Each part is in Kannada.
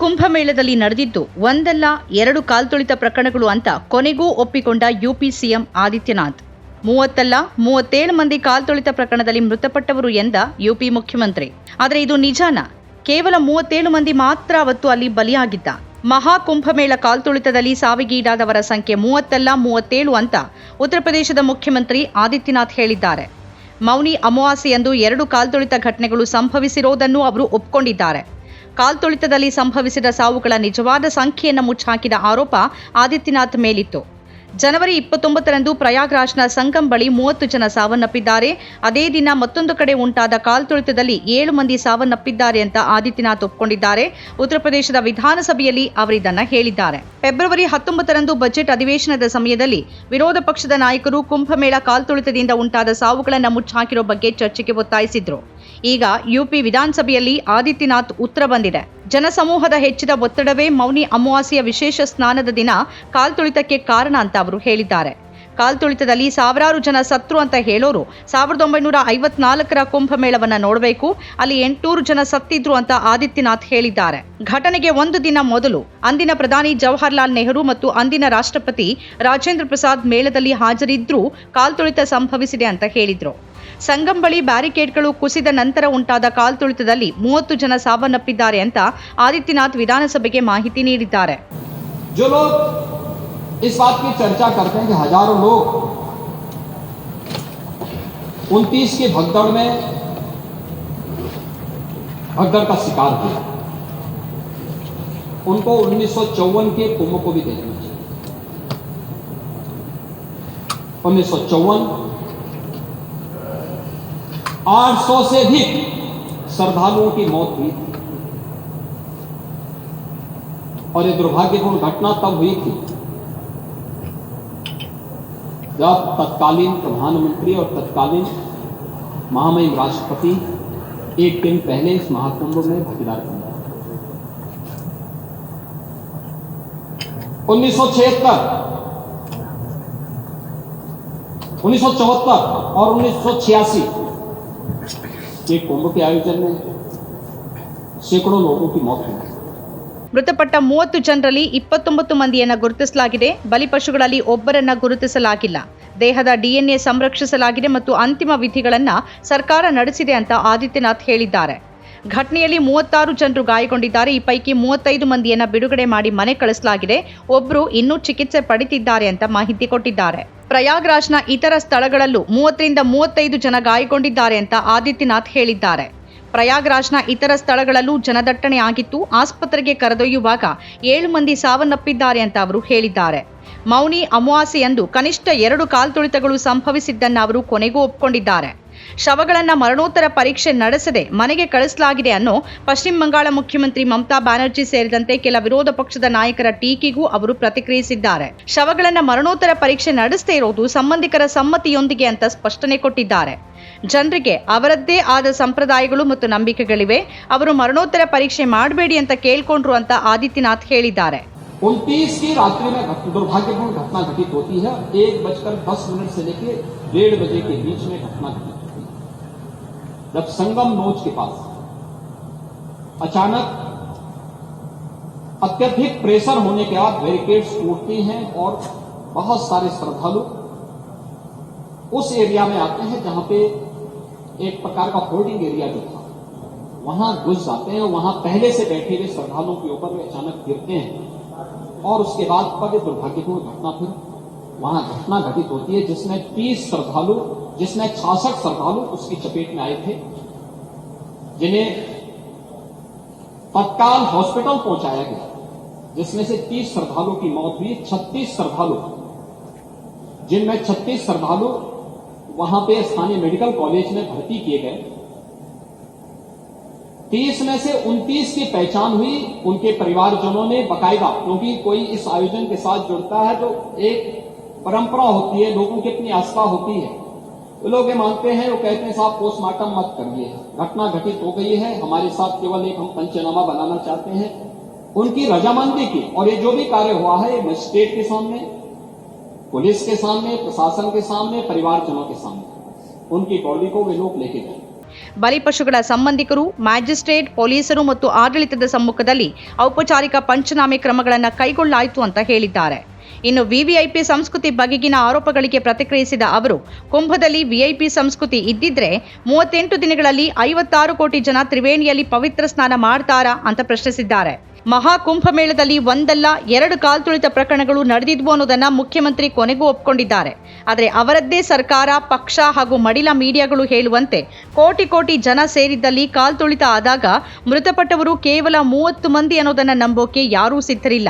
ಕುಂಭಮೇಳದಲ್ಲಿ ನಡೆದಿದ್ದು ಒಂದಲ್ಲ ಎರಡು ಕಾಲ್ತುಳಿತ ಪ್ರಕರಣಗಳು ಅಂತ ಕೊನೆಗೂ ಒಪ್ಪಿಕೊಂಡ ಯುಪಿ ಸಿಎಂ ಆದಿತ್ಯನಾಥ್. ಮೂವತ್ತಲ್ಲ ಮೂವತ್ತೇಳು ಮಂದಿ ಕಾಲ್ತುಳಿತ ಪ್ರಕರಣದಲ್ಲಿ ಮೃತಪಟ್ಟವರು ಎಂದ ಯುಪಿ ಮುಖ್ಯಮಂತ್ರಿ. ಆದರೆ ಇದು ನಿಜಾನ? ಕೇವಲ ಮೂವತ್ತೇಳು ಮಂದಿ ಮಾತ್ರ ಅವತ್ತು ಅಲ್ಲಿ ಬಲಿಯಾಗಿದ್ದ. ಮಹಾ ಕುಂಭಮೇಳ ಕಾಲ್ತುಳಿತದಲ್ಲಿ ಸಾವಿಗೀಡಾದವರ ಸಂಖ್ಯೆ ಮೂವತ್ತಲ್ಲ ಮೂವತ್ತೇಳು ಅಂತ ಉತ್ತರ ಪ್ರದೇಶದ ಮುಖ್ಯಮಂತ್ರಿ ಆದಿತ್ಯನಾಥ್ ಹೇಳಿದ್ದಾರೆ. ಮೌನಿ ಅಮಾವಾಸ್ಯೆಯಂದು ಎರಡು ಕಾಲ್ತುಳಿತ ಘಟನೆಗಳು ಸಂಭವಿಸಿರೋದನ್ನು ಅವರು ಒಪ್ಕೊಂಡಿದ್ದಾರೆ. ಕಾಲ್ತುಳಿತದಲ್ಲಿ ಸಂಭವಿಸಿದ ಸಾವುಗಳ ನಿಜವಾದ ಸಂಖ್ಯೆಯನ್ನು ಮುಚ್ಚಾಕಿದ ಆರೋಪ ಆದಿತ್ಯನಾಥ್ ಮೇಲಿತ್ತು. ಜನವರಿ ಇಪ್ಪತ್ತೊಂಬತ್ತರಂದು ಪ್ರಯಾಗ್ರಾಜ್ನ ಸಂಗಮ್ ಬಳಿ ಮೂವತ್ತು ಜನ ಸಾವನ್ನಪ್ಪಿದ್ದಾರೆ. ಅದೇ ದಿನ ಮತ್ತೊಂದು ಕಡೆ ಉಂಟಾದ ಕಾಲ್ತುಳಿತದಲ್ಲಿ ಏಳು ಮಂದಿ ಸಾವನ್ನಪ್ಪಿದ್ದಾರೆ ಅಂತ ಆದಿತ್ಯನಾಥ್ ಒಪ್ಪಿಕೊಂಡಿದ್ದಾರೆ ಉತ್ತರ ಪ್ರದೇಶದ ವಿಧಾನಸಭೆಯಲ್ಲಿ ಅವರಿದನ್ನ ಹೇಳಿದ್ದಾರೆ. ಫೆಬ್ರವರಿ ಹತ್ತೊಂಬತ್ತರಂದು ಬಜೆಟ್ ಅಧಿವೇಶನದ ಸಮಯದಲ್ಲಿ ವಿರೋಧ ಪಕ್ಷದ ನಾಯಕರು ಕುಂಭಮೇಳ ಕಾಲ್ತುಳಿತದಿಂದ ಉಂಟಾದ ಸಾವುಗಳನ್ನು ಮುಚ್ಚಾಕಿರೋ ಬಗ್ಗೆ ಚರ್ಚೆಗೆ ಒತ್ತಾಯಿಸಿದ್ರು. ಈಗ ಯುಪಿ ವಿಧಾನಸಭೆಯಲ್ಲಿ ಆದಿತ್ಯನಾಥ್ ಉತ್ತರ ಬಂದಿದೆ. ಜನಸಮೂಹದ ಹೆಚ್ಚಿದ ಒತ್ತಡವೇ ಮೌನಿ ಅಮಾವಾಸ್ಯೆಯ ವಿಶೇಷ ಸ್ನಾನದ ದಿನ. ಕಾಲ್ತುಳಿತಕ್ಕೆ ಕಾರಣ ಅಂತ ಅವರು ಹೇಳಿದ್ದಾರೆ. ಕಾಲ್ತುಳಿತದಲ್ಲಿ ಸಾವಿರಾರು ಜನ ಸತ್ರು ಅಂತ ಹೇಳೋರು. ಸಾವಿರದ ಒಂಬೈನೂರ ಐವತ್ನಾಲ್ಕರ ಕುಂಭಮೇಳವನ್ನು ನೋಡಬೇಕು. ಅಲ್ಲಿ ಎಂಟುನೂರು ಜನ ಸತ್ತಿದ್ರು ಅಂತ ಆದಿತ್ಯನಾಥ್ ಹೇಳಿದ್ದಾರೆ. ಘಟನೆಗೆ ಒಂದು ದಿನ ಮೊದಲು ಅಂದಿನ ಪ್ರಧಾನಿ ಜವಾಹರ್ಲಾಲ್ ನೆಹರು ಮತ್ತು ಅಂದಿನ ರಾಷ್ಟ್ರಪತಿ ರಾಜೇಂದ್ರ ಪ್ರಸಾದ್ ಮೇಳದಲ್ಲಿ ಹಾಜರಿದ್ರೂ ಕಾಲ್ತುಳಿತ ಸಂಭವಿಸಿದೆ ಅಂತ ಹೇಳಿದ್ರು. ಸಂಗಂಬಳಿ ಬಳಿ ಬ್ಯಾರಿಕೇಡ್ಗಳು ಕುಸಿದ ನಂತರ ಉಂಟಾದ ಕಾಲ್ತುಳಿತದಲ್ಲಿ ಮೂವತ್ತು ಜನ ಸಾವನ್ನಪ್ಪಿದ್ದಾರೆ ಅಂತ ಆದಿತ್ಯನಾಥ್ ವಿಧಾನಸಭೆಗೆ ಮಾಹಿತಿ ನೀಡಿದ್ದಾರೆ. इस बात की चर्चा करते हैं कि हज़ारों लोग 29 के भगदड़ में भगदड़ का शिकार हुए। उनको उन्नीस सौ चौवन के कुंभ को भी देखना चाहिए। उन्नीस सौ से अधिक श्रद्धालुओं की मौत हुई थी। और ये दुर्भाग्यपूर्ण घटना तब हुई थी जब तत्कालीन प्रधानमंत्री और तत्कालीन महामहिम राष्ट्रपति एक दिन पहले इस महाकुंभ में भागीदार बन उन्नीस सौ छिहत्तर, उन्नीस सौ चौहत्तर और उन्नीस सौ छियासी के कुंभ के आयोजन में सैकड़ों लोगों की मौत हुई। ಮೃತಪಟ್ಟ ಮೂವತ್ತು ಜನರಲ್ಲಿ ಇಪ್ಪತ್ತೊಂಬತ್ತು ಮಂದಿಯನ್ನು ಗುರುತಿಸಲಾಗಿದೆ. ಬಲಿಪಶುಗಳಲ್ಲಿ ಒಬ್ಬರನ್ನ ಗುರುತಿಸಲಾಗಿಲ್ಲ. ದೇಹದ ಡಿಎನ್ಎ ಸಂರಕ್ಷಿಸಲಾಗಿದೆ ಮತ್ತು ಅಂತಿಮ ವಿಧಿಗಳನ್ನು ಸರ್ಕಾರ ನಡೆಸಿದೆ ಅಂತ ಆದಿತ್ಯನಾಥ್ ಹೇಳಿದ್ದಾರೆ. ಘಟನೆಯಲ್ಲಿ ಮೂವತ್ತಾರು ಜನರು ಗಾಯಗೊಂಡಿದ್ದಾರೆ. ಈ ಪೈಕಿ ಮೂವತ್ತೈದು ಮಂದಿಯನ್ನು ಬಿಡುಗಡೆ ಮಾಡಿ ಮನೆ ಕಳಿಸಲಾಗಿದೆ. ಒಬ್ಬರು ಇನ್ನೂ ಚಿಕಿತ್ಸೆ ಪಡಿತಿದ್ದಾರೆ ಅಂತ ಮಾಹಿತಿ ಕೊಟ್ಟಿದ್ದಾರೆ. ಪ್ರಯಾಗ್ರಾಜ್ನ ಇತರ ಸ್ಥಳಗಳಲ್ಲೂ ಮೂವತ್ತರಿಂದ ಮೂವತ್ತೈದು ಜನ ಗಾಯಗೊಂಡಿದ್ದಾರೆ ಅಂತ ಆದಿತ್ಯನಾಥ್ ಹೇಳಿದ್ದಾರೆ. ಪ್ರಯಾಗ್ರಾಜ್ನ ಇತರ ಸ್ಥಳಗಳಲ್ಲೂ ಜನದಟ್ಟಣೆ ಆಗಿತ್ತು. ಆಸ್ಪತ್ರೆಗೆ ಕರೆದೊಯ್ಯುವಾಗ ಏಳು ಮಂದಿ ಸಾವನ್ನಪ್ಪಿದ್ದಾರೆ ಅಂತ ಅವರು ಹೇಳಿದ್ದಾರೆ. ಮೌನಿ ಅಮಾವಾಸ್ಯೆಯಂದು ಕನಿಷ್ಠ ಎರಡು ಕಾಲ್ತುಳಿತಗಳು ಸಂಭವಿಸಿದ್ದನ್ನ ಅವರು ಕೊನೆಗೂ ಒಪ್ಪಿಕೊಂಡಿದ್ದಾರೆ ಶವಗಳನ್ನು ಮರಣೋತ್ತರ ಪರೀಕ್ಷೆ ನಡೆಸದೆ ಮನೆಗೆ ಕಳಿಸಲಾಗಿದೆ ಅನ್ನೋ ಪಶ್ಚಿಮ ಬಂಗಾಳ ಮುಖ್ಯಮಂತ್ರಿ ಮಮತಾ ಬ್ಯಾನರ್ಜಿ ಸೇರಿದಂತೆ ಕೆಲ ವಿರೋಧ ಪಕ್ಷದ ನಾಯಕರ ಟೀಕೆಗೂ ಅವರು ಪ್ರತಿಕ್ರಿಯಿಸಿದ್ದಾರೆ. ಶವಗಳನ್ನು ಮರಣೋತ್ತರ ಪರೀಕ್ಷೆ ನಡೆಸದೇ ಇರೋದು ಸಂಬಂಧಿಕರ ಸಮ್ಮತಿಯೊಂದಿಗೆ ಅಂತ ಸ್ಪಷ್ಟನೆ ಕೊಟ್ಟಿದ್ದಾರೆ. ಜನರಿಗೆ ಅವರದ್ದೇ ಆದ ಸಂಪ್ರದಾಯಗಳು ಮತ್ತು ನಂಬಿಕೆಗಳಿವೆ ಅವರು ಮರಣೋತ್ತರ ಪರೀಕ್ಷೆ ಮಾಡಬೇಡಿ ಅಂತ ಕೇಳ್ಕೊಂಡ್ರು ಅಂತ ಆದಿತ್ಯನಾಥ್ ಹೇಳಿದ್ದಾರೆ उनतीस की रात्रि में घट- दुर्भाग्यपूर्ण घटना घटित होती है एक बजकर दस मिनट से लेकर डेढ़ बजे के बीच में घटना घटित होती है जब संगम नोच के पास अचानक अत्यधिक प्रेशर होने के बाद बैरिकेड्स टूटती हैं और बहुत सारे श्रद्धालु उस एरिया में आते हैं जहां पे एक प्रकार का होल्डिंग एरिया जो था, वहाँ घुस जाते हैं वहाँ पहले से बैठे हुए श्रद्धालुओं के ऊपर वे अचानक गिरते हैं। और उसके बाद पर दुर्भाग्यपूर्ण घटना फिर वहाँ घटना घटित होती है, जिसमें 30 श्रद्धालु, जिसमें छियासठ श्रद्धालु उसकी चपेट में आए थे, जिन्हें तत्काल हॉस्पिटल पहुँचाया गया, जिसमें से 30 श्रद्धालु की मौत हुई। 36 श्रद्धालु, जिनमें 36 श्रद्धालु वहाँ पे स्थानीय मेडिकल कॉलेज में भर्ती किए गए। तीस में से उनतीस की पहचान हुई, उनके परिवारजनों ने बकायदा, क्योंकि कोई इस आयोजन के साथ जुड़ता है तो एक परंपरा होती है, लोगों की अपनी आस्था होती है। वो लोग ये मानते हैं, वो कहते हैं, साहब पोस्टमार्टम मत करिए। घटना घटित हो गई है, हमारे साथ केवल एक हम पंचनामा बनाना चाहते हैं। उनकी रजामंदी की, और ये जो भी कार्य हुआ है, ये मजिस्ट्रेट के सामने पुलिस के सामने प्रशासन के सामने परिवारजनों के सामने उनकी बॉडी को वे लोग लेके गए ಬಲಿಪಶುಗಳ ಸಂಬಂಧಿಕರು ಮ್ಯಾಜಿಸ್ಟ್ರೇಟ್ ಪೊಲೀಸರು ಮತ್ತು ಆಡಳಿತದ ಸಮ್ಮುಖದಲ್ಲಿ ಔಪಚಾರಿಕ ಪಂಚನಾಮೆ ಕ್ರಮಗಳನ್ನು ಕೈಗೊಳ್ಳಾಯಿತು ಅಂತ ಹೇಳಿದ್ದಾರೆ ಇನ್ನು ವಿವಿಐಪಿ ಸಂಸ್ಕೃತಿ ಬಗೆಗಿನ ಆರೋಪಗಳಿಗೆ ಪ್ರತಿಕ್ರಿಯಿಸಿದ ಅವರು, ಕುಂಭದಲ್ಲಿ ವಿಐಪಿ ಸಂಸ್ಕೃತಿ ಇದ್ದಿದ್ರೆ ಮೂವತ್ತೆಂಟು ದಿನಗಳಲ್ಲಿ ಐವತ್ತಾರು ಕೋಟಿ ಜನ ತ್ರಿವೇಣಿಯಲ್ಲಿ ಪವಿತ್ರ ಸ್ನಾನ ಮಾಡ್ತಾರಾ ಅಂತ ಪ್ರಶ್ನಿಸಿದ್ದಾರೆ. ಮಹಾಕುಂಭಮೇಳದಲ್ಲಿ ಒಂದಲ್ಲ ಎರಡು ಕಾಲ್ತುಳಿತ ಪ್ರಕರಣಗಳು ನಡೆದಿದ್ವು ಅನ್ನೋದನ್ನ ಮುಖ್ಯಮಂತ್ರಿ ಕೊನೆಗೂ ಒಪ್ಕೊಂಡಿದ್ದಾರೆ. ಆದರೆ ಅವರದ್ದೇ ಸರ್ಕಾರ, ಪಕ್ಷ ಹಾಗೂ ಮಡಿಲ ಮೀಡಿಯಾಗಳು ಹೇಳುವಂತೆ ಕೋಟಿ ಕೋಟಿ ಜನ ಸೇರಿದ್ದಲ್ಲಿ ಕಾಲ್ತುಳಿತ ಆದಾಗ ಮೃತಪಟ್ಟವರು ಕೇವಲ ಮೂವತ್ತು ಮಂದಿ ಅನ್ನೋದನ್ನ ನಂಬೋಕೆ ಯಾರೂ ಸಿದ್ಧರಿಲ್ಲ.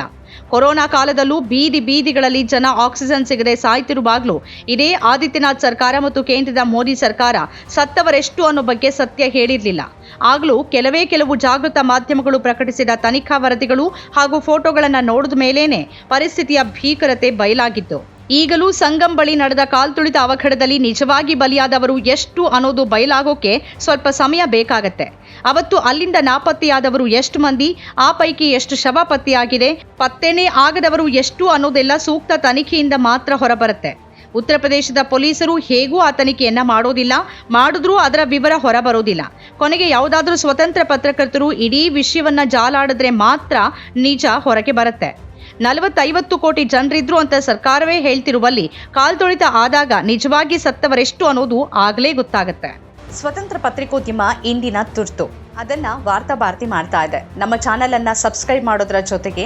ಕೊರೋನಾ ಕಾಲದಲ್ಲೂ ಬೀದಿ ಬೀದಿಗಳಲ್ಲಿ ಜನ ಆಕ್ಸಿಜನ್ ಸಿಗದೆ ಸಾಯ್ತಿರುವಾಗಲೂ ಇದೇ ಆದಿತ್ಯನಾಥ್ ಸರ್ಕಾರ ಮತ್ತು ಕೇಂದ್ರದ ಮೋದಿ ಸರ್ಕಾರ ಸತ್ತವರೆಷ್ಟು ಅನ್ನೋ ಬಗ್ಗೆ ಸತ್ಯ ಹೇಳಿರಲಿಲ್ಲ. ಆಗಲೂ ಕೆಲವೇ ಕೆಲವು ಜಾಗೃತ ಮಾಧ್ಯಮಗಳು ಪ್ರಕಟಿಸಿದ ತನಿಖಾ ವರದಿಗಳು ಹಾಗೂ ಫೋಟೋಗಳನ್ನು ನೋಡಿದ ಮೇಲೇನೆ ಪರಿಸ್ಥಿತಿಯ ಭೀಕರತೆ ಬಯಲಾಗಿತ್ತು. ಈಗಲೂ ಸಂಗಮ್ ಬಳಿ ನಡೆದ ಕಾಲ್ತುಳಿತ ಅವಘಡದಲ್ಲಿ ನಿಜವಾಗಿ ಬಲಿಯಾದವರು ಎಷ್ಟು ಅನ್ನೋದು ಬಯಲಾಗೋಕೆ ಸ್ವಲ್ಪ ಸಮಯ ಬೇಕಾಗತ್ತೆ. ಅವತ್ತು ಅಲ್ಲಿಂದ ನಾಪತ್ತೆಯಾದವರು ಎಷ್ಟು ಮಂದಿ, ಆ ಪೈಕಿ ಎಷ್ಟು ಶವ ಪತ್ತೆಯಾಗಿದೆ, ಪತ್ತೆನೇ ಆಗದವರು ಎಷ್ಟು ಅನ್ನೋದೆಲ್ಲ ಸೂಕ್ತ ತನಿಖೆಯಿಂದ ಮಾತ್ರ ಹೊರಬರುತ್ತೆ. ಉತ್ತರ ಪ್ರದೇಶದ ಪೊಲೀಸರು ಹೇಗೂ ಆ ತನಿಖೆಯನ್ನ ಮಾಡೋದಿಲ್ಲ, ಮಾಡಿದ್ರೂ ಅದರ ವಿವರ ಹೊರಬರೋದಿಲ್ಲ. ಕೊನೆಗೆ ಯಾವುದಾದ್ರೂ ಸ್ವತಂತ್ರ ಪತ್ರಕರ್ತರು ಇಡೀ ವಿಷಯವನ್ನ ಜಾಲಾಡಿದ್ರೆ ಮಾತ್ರ ನಿಜ ಹೊರಗೆ ಬರುತ್ತೆ. ನಲವತ್ತೈವತ್ತು ಕೋಟಿ ಜನರಿದ್ರು ಅಂತ ಸರ್ಕಾರವೇ ಹೇಳ್ತಿರುವಲ್ಲಿ ಕಾಲ್ತೊಳಿತ ಆದಾಗ ನಿಜವಾಗಿ ಸತ್ತವರೆಷ್ಟು ಅನ್ನೋದು ಆಗಲೇ ಗೊತ್ತಾಗುತ್ತೆ. ಸ್ವತಂತ್ರ ಪತ್ರಿಕೋದ್ಯಮ ಇಂದಿನ ತುರ್ತು. ಅದನ್ನ ವಾರ್ತಾ ಭಾರತಿ ಮಾಡ್ತಾ ಇದೆ. ನಮ್ಮ ಚಾನೆಲ್ ಅನ್ನ ಸಬ್ಸ್ಕ್ರೈಬ್ ಮಾಡೋದ್ರ ಜೊತೆಗೆ